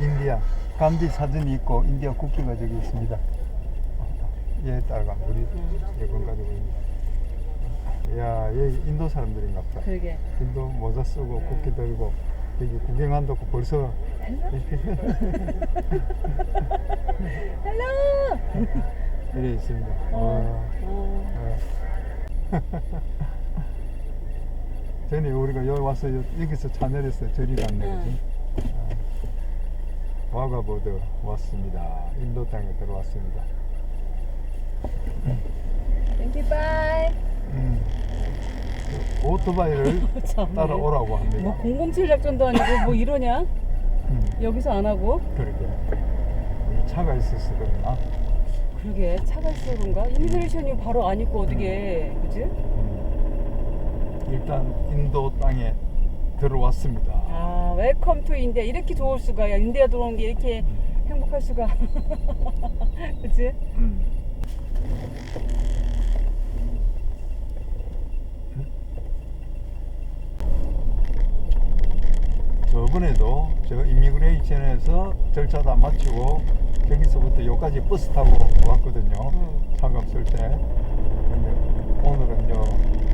인디아 감지 사진이 있고 인디아 국기가 저기 있습니다. 얘 따라가면 우리 예건 가지고 있는. 야, 얘 인도 사람들인가 보다. 그러게. 인도 모자 쓰고 국기 들고 여기 구경한다고 벌써 헬로. 이래 있습니다. 어. 와. 어. 전에 우리가 여기 와서 여- 여기서 차 내렸어요. 저리 갔네. 그지? 아. 와가보드 왔습니다. 인도 땅에 들어왔습니다. 땡큐 바이. 음. 그 오토바이를 참네. 따라오라고 합니다. 뭐 007 작전도 아니고 뭐 이러냐? 음, 여기서 안 하고? 그러게. 이 차가 있었어 그러나. 그러게 차가 있어 그런가? 이미그레이션이 바로 안 있고 어디게 그지? 음, 일단 인도 땅에 들어왔습니다. 아 웰컴 투 인디아 이렇게 좋을 수가 야 인디아 들어오는 게 이렇게 행복할 수가 그치? 음. 저번에도 저 이미그레이션에서 절차 다 마치고 저기서부터 여기까지 버스 타고 왔거든요. 음. 차가 없을 때. 근데 오늘은 요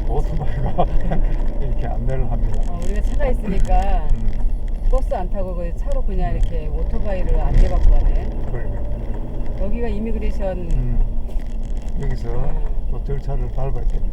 오토바이가 이렇게 안내를 합니다. 어, 우리가 차가 있으니까 음, 버스 안 타고 그 차로 그냥 이렇게 오토바이를 안내받고 가네 그러니까. 여기가 이미그레이션 음, 여기서 또 절차를 밟아야 됩니다.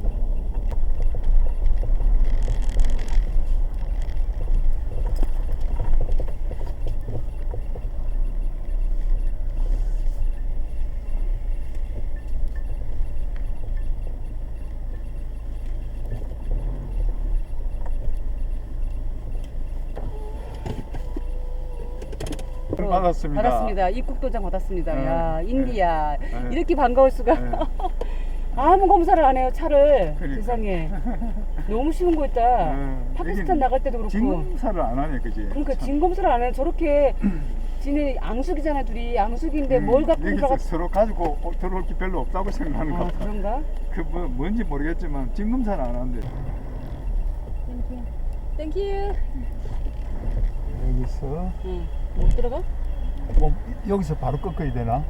받았습니다. 받았습니다. 입국 도장 받았습니다. 네, 야 네. 인디아 네. 이렇게 반가울 수가 네. 아무 검사를 안 해요 차를 그러니까. 세상에 너무 쉬운 거 있다. 음, 파키스탄 나갈 때도 그렇고 진검사를 안 하네, 그지? 그러니까 참. 진 검사를 안 해. 저렇게 지네 앙숙이잖아 둘이 앙숙인데 음, 뭘 갖고 들어가? 서로 가지고 어, 들어올 게 별로 없다고 생각하는 아 것 같아. 그런가? 그 뭐, 뭔지 모르겠지만 진검사를 안 하는데 땡큐. 땡큐. 여기서 응. 못 들어가? 뭐, 여기서 바로 꺾어야 되나?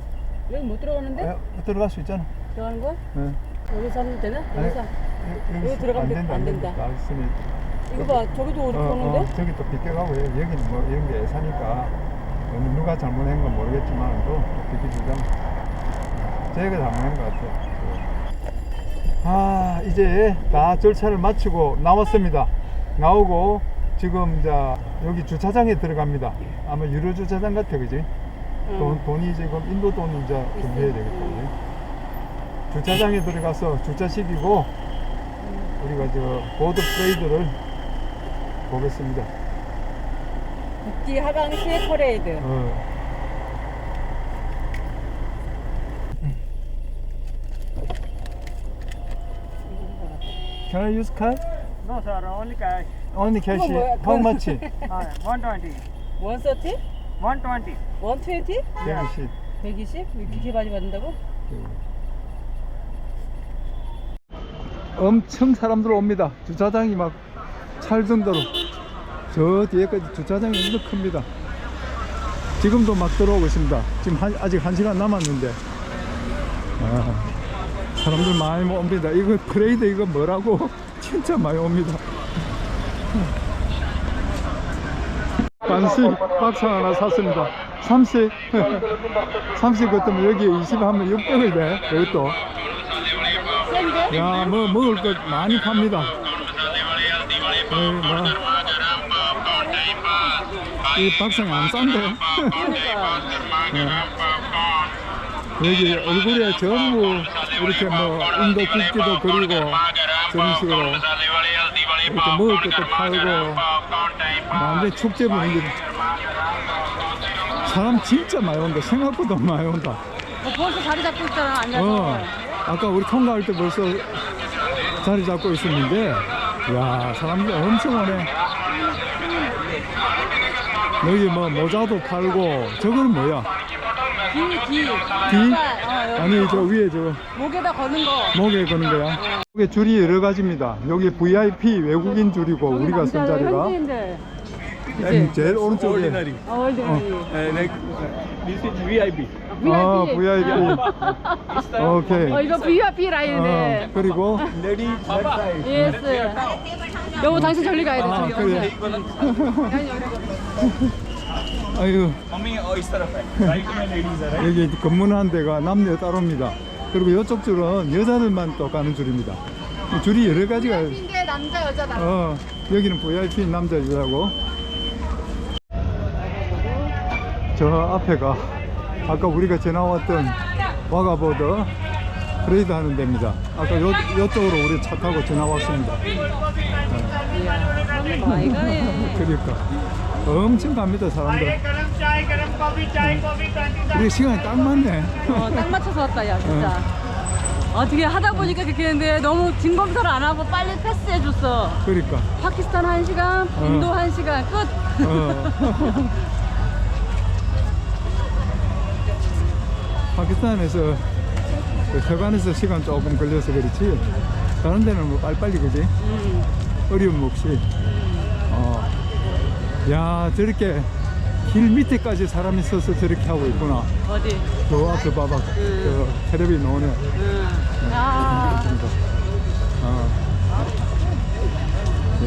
여기 못 들어가는데? 아, 들어갈 수 있잖아. 들어가는 거야? 네. 여기서 하면 되나? 여기서. 여- 여기 들어가면 돼- 안 된다. 말씀이 이거 봐 저기도 이렇게 어, 오는데? 어, 저기 또 비껴가고 여- 여기는 뭐 이런 게 애사니까 어느 누가 잘못한 건 모르겠지만 또 비켜주잖아. 저희가 잘못한 것 같아요. 아 이제 다 절차를 마치고 나왔습니다. 나오고 지금 자 여기 주차장에 들어갑니다. 아마 유료 주차장 같아 그지? 응. 돈, 돈이 지금 인도 돈이 이제 준비해야 되겠다. 그지? 주차장에 들어가서 주차시키고 우리가 저 보드 프레이드를 보겠습니다. 국기 하강시의 퍼레이드. 어. Can I use card? No, sir, only cash. Only cash. 그건 뭐야? How much? Uh, 120. 원서티? 120. 원트웬티? 120. 120? 이렇게 많이 받는다고? 엄청 사람들 옵니다. 주차장이 막 찰 정도로. 저 뒤에까지 주차장이 엄청 큽니다. 지금도 막 들어오고 있습니다. 지금 한- 아직 한 시간 남았는데. 아, 사람들 많이 옵니다. 이거 크레이드 이거 뭐라고? 진짜 많이 옵니다. 반시 박스 하나 샀습니다. 30. 30 같으면 여기 20 하면 600을 돼. 이것도. 야, 뭐 먹을 것 많이 팝니다. 에이, 뭐. 이 박상이 안 싼데. 예. 여기 얼굴에 전부 이렇게 뭐 인도 국기도 그리고 저런 식으로 이렇게 먹을 것도 팔고 완전 축제 분위기. 사람 진짜 많이 온다. 생각보다 많이 온다. 어, 벌써 자리 잡고 있잖아 앉아서. 어, 아까 우리 통과할 때 벌써 자리 잡고 있었는데, 야 사람들 엄청 오네. 여기 뭐 모자도 팔고, 저건 뭐야? 귀, 귀. 귀? 어, 여기 아니, 저 위에 저 목에다 거는 거. 목에 거는 거야? 여기 줄이 여러 가지입니다. 여기 VIP 외국인 줄이고, 여기 우리가 쓴 남자들, 자리가. 현지인들. 제일 오른쪽에 Ordinary. 얼른이. Uh, like this is VIP. 아 VIP 오케이 어, 이거 VIP 어, 라인이네. 그리고 Lady that side. 예스. 여보 당신 저리 가야 돼. 아 저기. 그래 아유. Oh? 여기 건문한 데가 남녀 따로입니다. 그리고 이쪽 줄은 여자들만 또 가는 줄입니다. 이 줄이 여러 가지가 게 남자 여자다. 어 여기는 VIP 남자 여자고. 저 앞에가 아까 우리가 지나왔던 와가보드 프레이드 하는 데입니다. 아까 요, 요쪽으로 우리 차 타고 지나왔습니다. 아, 이거네. 그러니까 엄청 갑니다 사람들 우리 시간이 딱 맞네 어, 딱 맞춰서 왔다, 야, 진짜. 어떻게 하다 보니까 그렇게 했는데 너무 진 검사를 안 하고 빨리 패스해줬어. 그러니까 파키스탄 한시간 인도 한시간 끝. 어. 파키스탄에서 그 세관에서 시간 조금 걸려서 그렇지 다른 데는 뭐 빨리빨리 그지 음. 어려움 없이 어. 야 저렇게 길 밑에까지 사람이 서서 저렇게 하고 있구나 어디? 저 앞에 봐봐 저 텔레비 나오네 응. 아. 어.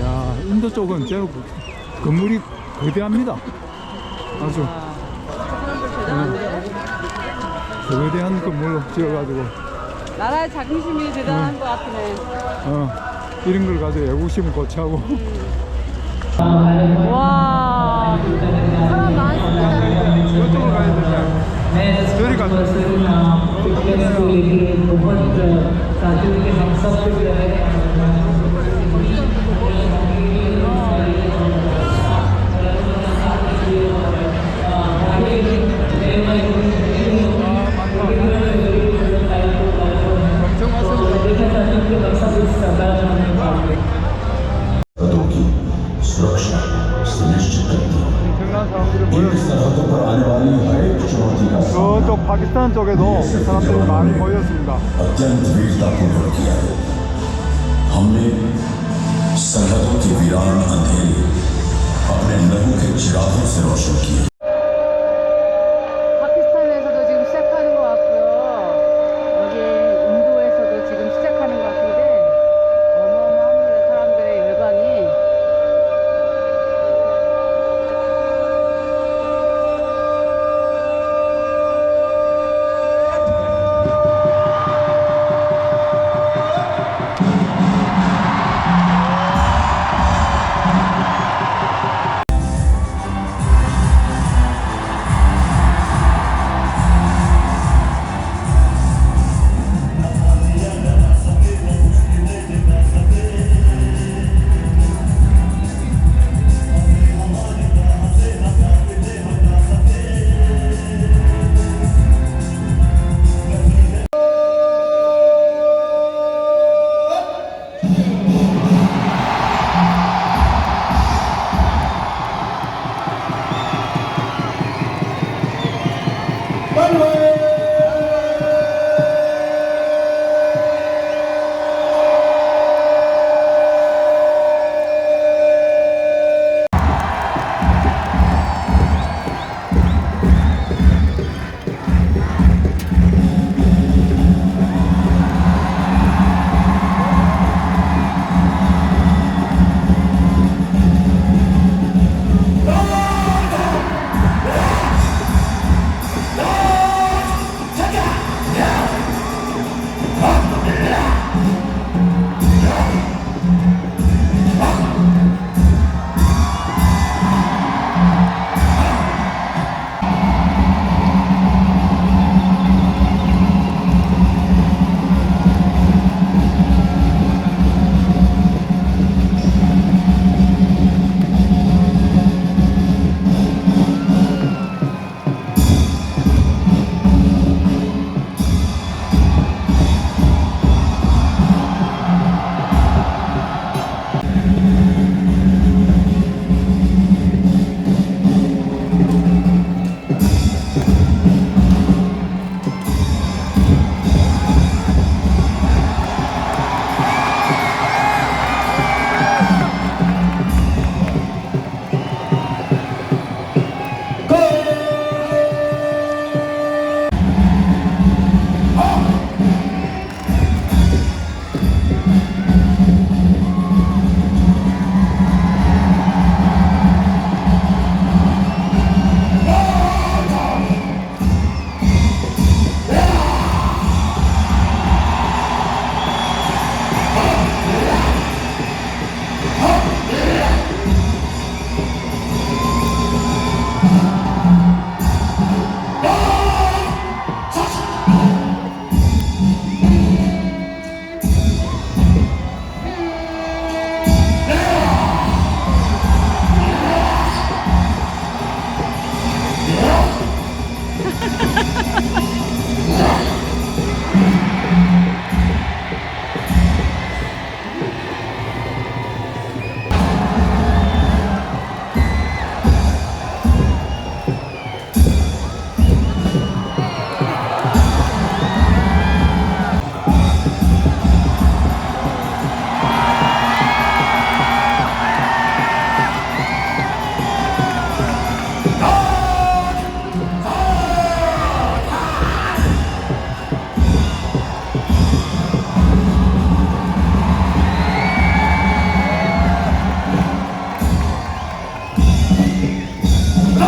야 인도 쪽은 제가 건물이 거대합니다 아주 대단한데? 거대한 건물 지어가지고 나라의 자긍심이 대단한 것 같으네. 어, 이런 걸 가지고 애국심을 고취하고 와 사람 많습니다 이쪽으로 가야 되지 저리 가서 파키스탄 쪽에도 사람들이 많이 모였습니다 अत्यंत वीरतापूर्वक किया है हमने सरहदों की वीरान अंधेरी अपने लहू के चिरागों से रोशन किए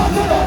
아,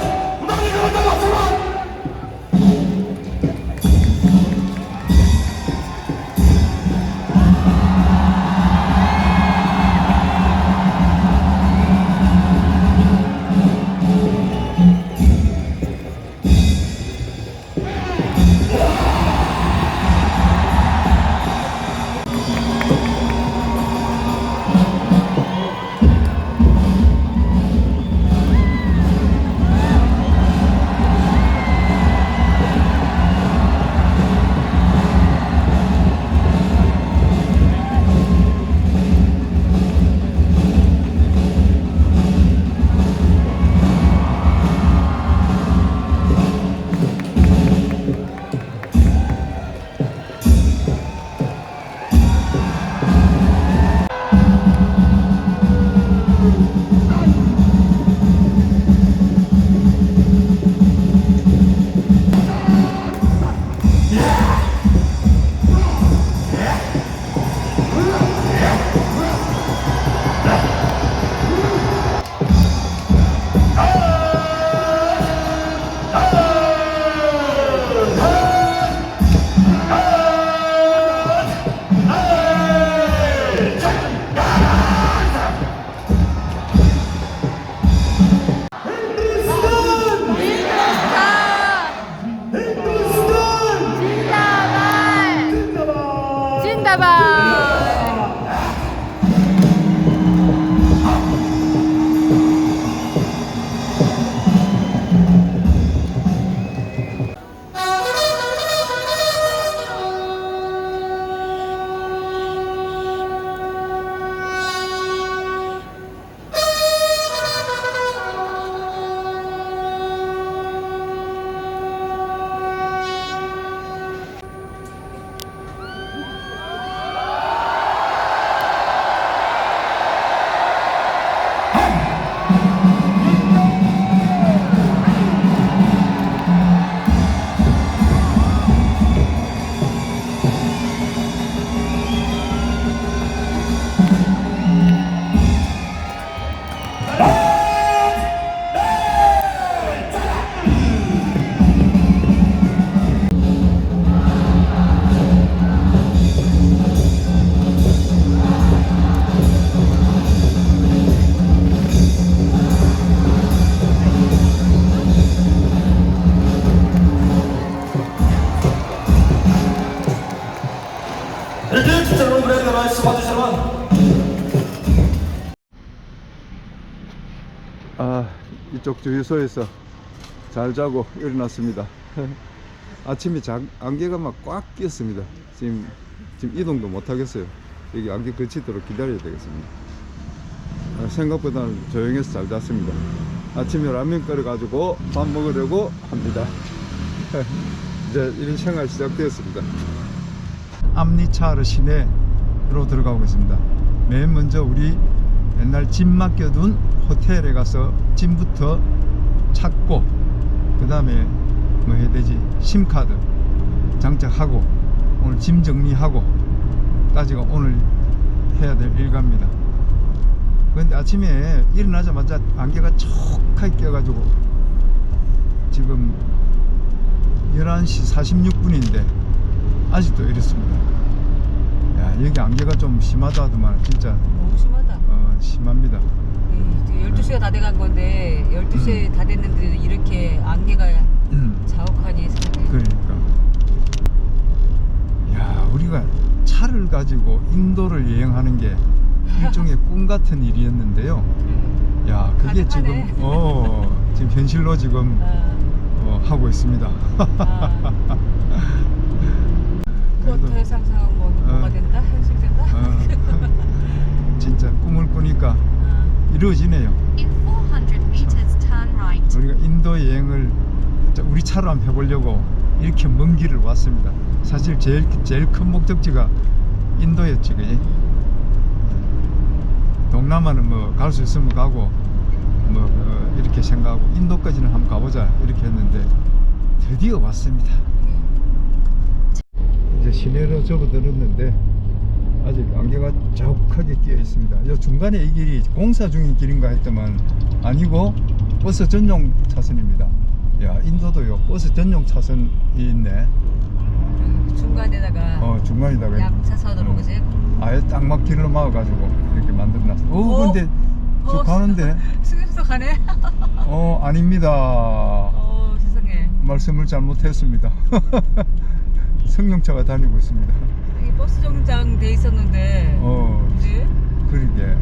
주유소에서 잘 자고 일어났습니다. 아침에 자, 안개가 막 꽉 끼었습니다. 지금 지금 이동도 못 하겠어요. 여기 안개 그치도록 기다려야 되겠습니다. 아, 생각보다는 조용해서 잘 잤습니다. 아침에 라면 끓여가지고 밥 먹으려고 합니다. 이제 이런 생활 시작되었습니다. 암리차르 시내로 들어가고 있습니다. 맨 먼저 우리 옛날 짐 맡겨둔 호텔에 가서 짐부터 찾고 그 다음에 뭐 해야 되지 심카드 장착하고 오늘 짐 정리하고 까지가 오늘 해야 될 일과입니다. 그런데 아침에 일어나자마자 안개가 촉하게 껴가지고 지금 11시 46분인데 아직도 이렇습니다. 야 여기 안개가 좀 심하다 하더만 진짜 너무 심하다. 어, 심합니다. 이 12시가 다 돼간 건데 12시에 다 됐는데 이렇게 안개가 음. 자욱하니 세상에. 그러니까 야 우리가 차를 가지고 인도를 여행하는 게 일종의 꿈 같은 일이었는데요. 야 그게 가능하네. 지금 어 지금 현실로 지금 아, 어, 하고 있습니다. 아. 쿼터의 상상은 뭐 어. 뭐가 된다? 현실된다? 어, 진짜 꿈을 꾸니까 아, 이루어지네요. In 400 meters, turn right. 우리가 인도 여행을 자, 우리 차로 한번 해보려고 이렇게 먼 길을 왔습니다. 사실 제일 제일 큰 목적지가 인도였지, 그지? 동남아는 뭐 갈 수 있으면 가고 뭐 어, 이렇게 생각하고 인도까지는 한번 가보자 이렇게 했는데 드디어 왔습니다. 이제 시내로 접어들었는데 아직 안개가 자욱하게 끼어 있습니다. 요 중간에 이 길이 공사 중인 길인가 했더만 아니고 버스 전용 차선입니다. 야 인도도요 버스 전용 차선이 있네. 여기 중간에다가 어 중간에다가 양차선으로 어. 그지? 아예 딱 막 길로 막아가지고 이렇게 만들어놨어. 어 어? 근데 저 어, 가는데 승용차 가네? 어 아닙니다. 어 세상에 말씀을 잘못했습니다. 승용차가 다니고 있습니다. 버스 정류장 돼 있었는데 어 그지? 그러게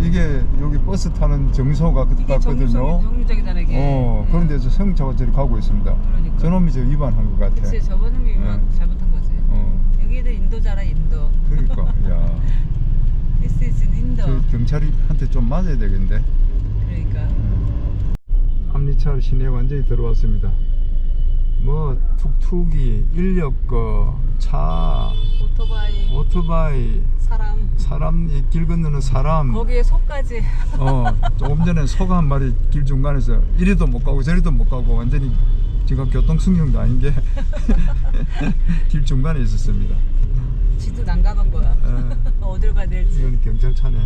이게 여기 버스 타는 정소가 이게 같거든요. 정류장, 정류장이잖아 이게 어 네. 그런데 저 승용차가 저리 가고 있습니다. 그러니까. 저놈이 저 위반한 것 같아. 그치 저번 놈이 네. 잘못한 거지 어 여기는 인도잖아 인도 그러니까 야 This is in 인도 저 경찰한테 좀 맞아야 되겠는데. 그러니까 암리차르 시내에 완전히 들어왔습니다. 뭐 툭툭이, 인력거, 차, 오토바이 오토바이, 사람 사람 이 길 건너는 사람. 거기에 소까지 어 조금 전에 소가 한 마리 길 중간에서 이리도 못 가고 저리도 못 가고 완전히 지금 교통 승용도 아닌 게 길 중간에 있었습니다. 지도 난감한 거야 예. 어딜 가야 될지 이건 경찰차네.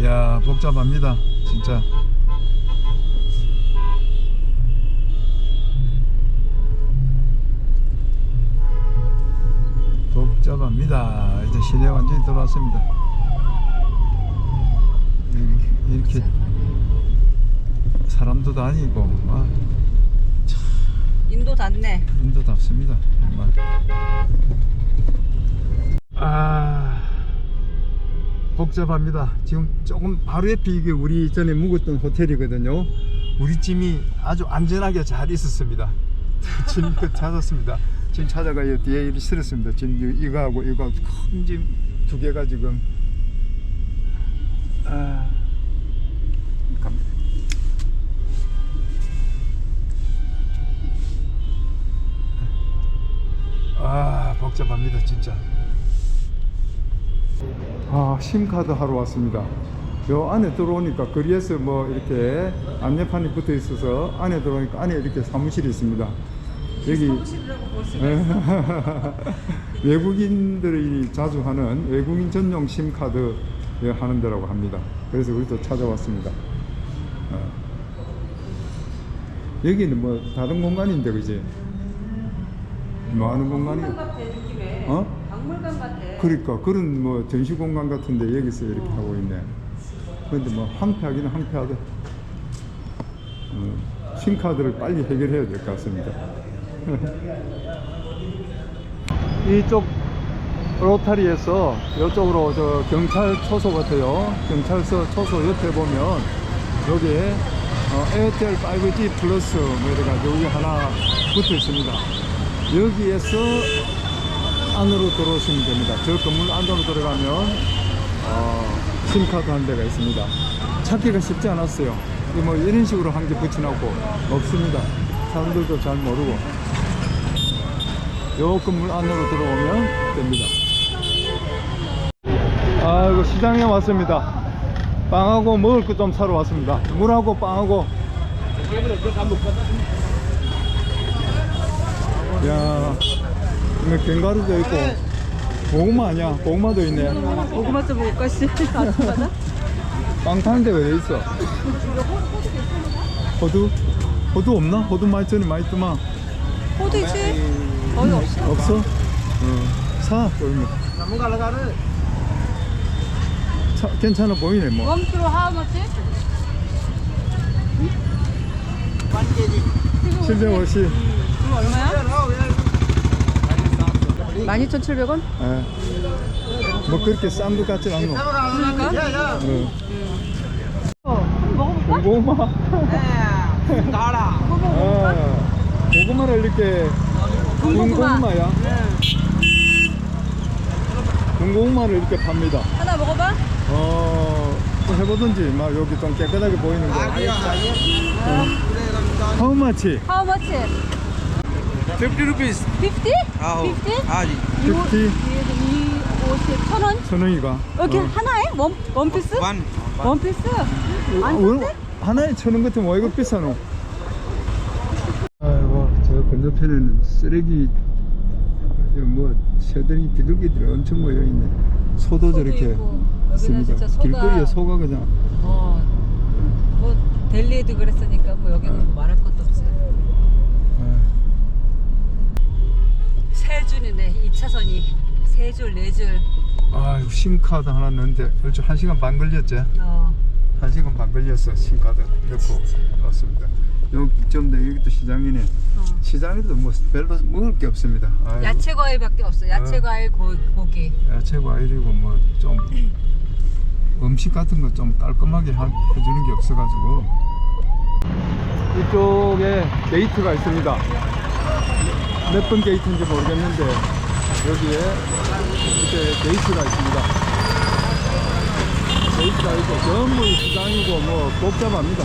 이야 복잡합니다. 진짜. 복잡합니다. 이제 시내 완전히 들어왔습니다. 이렇게, 이렇게 사람도 다니고 아, 인도 닿네 인도답습니다. 정말. 아 복잡합니다. 지금 조금 바로 옆에 이게 우리 전에 묵었던 호텔이거든요. 우리 짐이 아주 안전하게 잘 있었습니다. 짐그 찾았습니다. 지금 찾아가요 뒤에 이리 실었습니다. 지금 이- 이거하고 이거 큰짐 두 개가 지금. 아. 갑니다. 아 복잡합니다 진짜. 아 심카드 하러 왔습니다. 요 안에 들어오니까 거리에서 뭐 이렇게 안내판이 붙어 있어서 안에 들어오니까 안에 이렇게 사무실이 있습니다 여기 외국인들이 자주 하는 외국인 전용 심카드 하는 데라고 합니다 그래서 우리도 찾아왔습니다 어. 여기는 뭐 다른 공간인데 그지 뭐 하는 공간이 박물관 같아 느낌에 어? 박물관 같아 그러니까 그런 뭐 전시 공간 같은데 여기서 이렇게 하고 있네. 그런데 뭐 황폐하기는 황폐하다. 어, 신카드를 빨리 해결해야 될 것 같습니다. 이쪽 로타리에서 이쪽으로 저 경찰 초소 같아요. 경찰서 초소 옆에 보면 여기에 어, 에어텔 5G 플러스 뭐 이래가지고 여기 하나 붙어 있습니다. 여기에서 안으로 들어오시면 됩니다. 저 건물 안으로 들어가면 어, 심카드 한 대가 있습니다. 찾기가 쉽지 않았어요. 이뭐 이런 식으로 한 개 붙여놓고 없습니다. 사람들도 잘 모르고 요 건물 안으로 들어오면 됩니다. 아이고 시장에 왔습니다. 빵하고 먹을 거좀 사러 왔습니다. 물하고 빵하고. 야, 견과류도 있고 고구마 아니야? 고구마도 있네. 고구마 좀 먹을까 씨. 아침마다? 빵 파는데 왜 있어? 호두? 호두 없나? 호두 많이 전에 많이 뜨만 호두 있지? 거의 없어. 없어? 어. 사 그러면 차, 괜찮아 보이네 뭐 원키로 하우머치? 750 그럼 얼마야? 12,700원? 예. 뭐 그렇게 싼 것 같진 않노 그러니까? 어. 먹어볼까? 고구마 어. 고구마를 이렇게 군고구마. 군고구마야 군고구마를 이렇게 팝니다 하나 먹어봐. 어, 또 해보든지, 막 여기 좀 깨끗하게 보이는 거. How much? How much? 50 rupees. 50? 아, 50? 아, 지. 50? 이 50, 천 원? 천 원이가. 이렇게 어. 하나에? 원, 원 피스? One. 원 피스? 안 원- 싼데? 하나에 천 원 같으면 왜 이거 비싸노? 건너편에는 쓰레기, 뭐, 새들이 비둘기들이 엄청 모여 있네. 소도 저렇게 있고. 여기는 있습니다. 진짜 소가- 길거리에 소가 그냥. 어. 뭐 델리에도 그랬으니까 뭐 여기는 뭐 말할 것도 없어요. 아, 세 줄이네. 2차선이 세 줄, 네 줄. 아이고, 심카드 하나 넣는데, 얼추 한 시간 반 걸렸지? 어. 한 시간 반 걸렸어 심카드 넣고 왔습니다. 여기 좀더 여기도 시장이네. 어. 시장에도 뭐 별로 먹을 게 없습니다. 아이고, 야채 과일밖에 없어. 야채 어. 과일, 고, 고기. 야채 과일이고 뭐 좀 음식 같은 거 좀 깔끔하게 하- 해주는 게 없어가지고 이쪽에 게이트가 있습니다. 몇 번 게이트인지 모르겠는데 여기에 이렇게 게이트가 있습니다. 게이트가 있고 전부 시장이고 뭐 복잡합니다.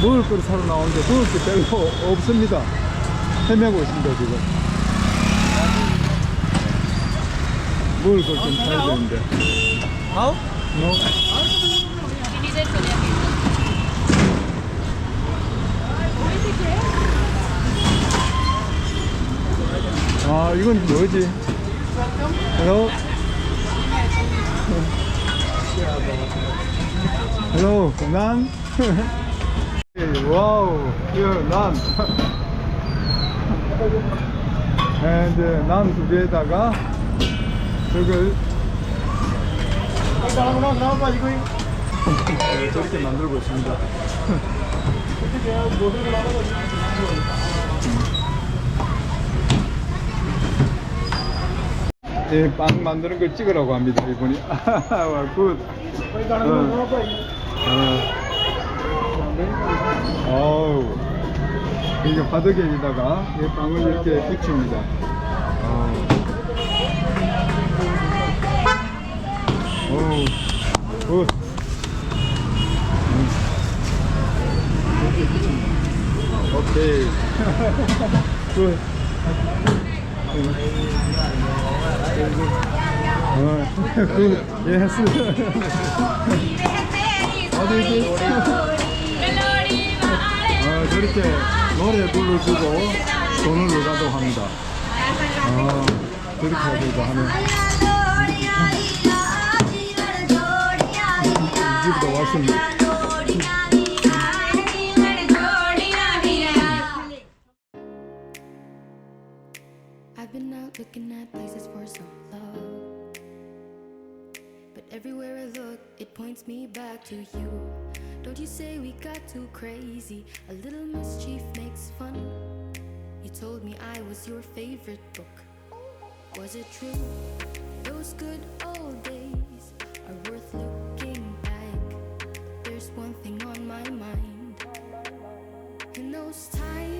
먹을 거를 사러 나오는데 먹을 게 별로 없습니다. 헤매고 있습니다 지금. 먹을 걸좀 사야 되는데. How? No. 아 이건 뭐지? Hello. Hello, 난. 와우, here 난. and uh, 난두 개에다가 저걸 네, 저렇게 만들고 있습니다. 예, 빵 만드는 걸 찍으라고 합니다, 이분이. 와, 굿. 어. 어. 어우. 이게 바닥에다가 이 빵을 이렇게 붙입니다. 어. 어우. 오케이. 굿. 어, 굿. 예스. 어디지? 어, 저렇게 노래 불러주고 돈을 넣어가도 합니다. 어, 저렇게 해가지고 하면 이 집도 왔습니다. I've been out looking at places for Everywhere I look, it points me back to you. Don't you say we got too crazy? A little mischief makes fun. You told me I was your favorite book. Was it true? Those good old days are worth looking back. There's one thing on my mind. In those times,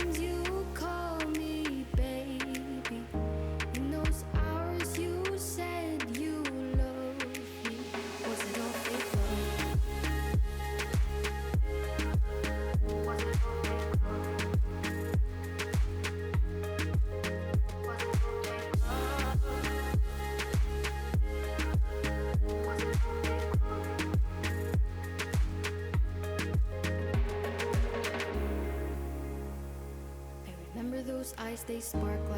sparkle